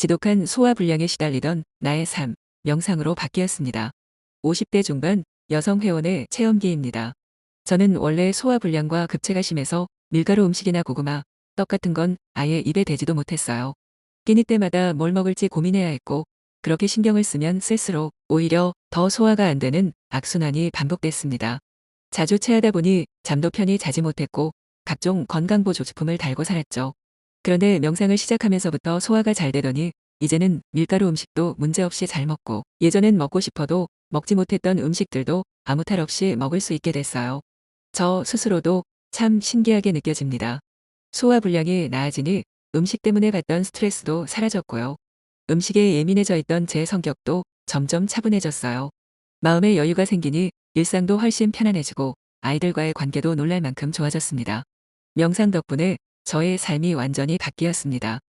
지독한 소화불량에 시달리던 나의 삶, 명상으로 바뀌었습니다. 50대 중반 여성 회원의 체험기입니다. 저는 원래 소화불량과 급체가 심해서 밀가루 음식이나 고구마, 떡 같은 건 아예 입에 대지도 못했어요. 끼니 때마다 뭘 먹을지 고민해야 했고 그렇게 신경을 쓰면 쓸수록 오히려 더 소화가 안 되는 악순환이 반복됐습니다. 자주 체하다 보니 잠도 편히 자지 못했고 각종 건강보조식품을 달고 살았죠. 그런데 명상을 시작하면서부터 소화가 잘 되더니 이제는 밀가루 음식도 문제없이 잘 먹고 예전엔 먹고 싶어도 먹지 못했던 음식들도 아무 탈 없이 먹을 수 있게 됐어요. 저 스스로도 참 신기하게 느껴집니다. 소화 불량이 나아지니 음식 때문에 받던 스트레스도 사라졌고요. 음식에 예민해져 있던 제 성격도 점점 차분해졌어요. 마음의 여유가 생기니 일상도 훨씬 편안해지고 아이들과의 관계도 놀랄 만큼 좋아졌습니다. 명상 덕분에 저의 삶이 완전히 바뀌었습니다.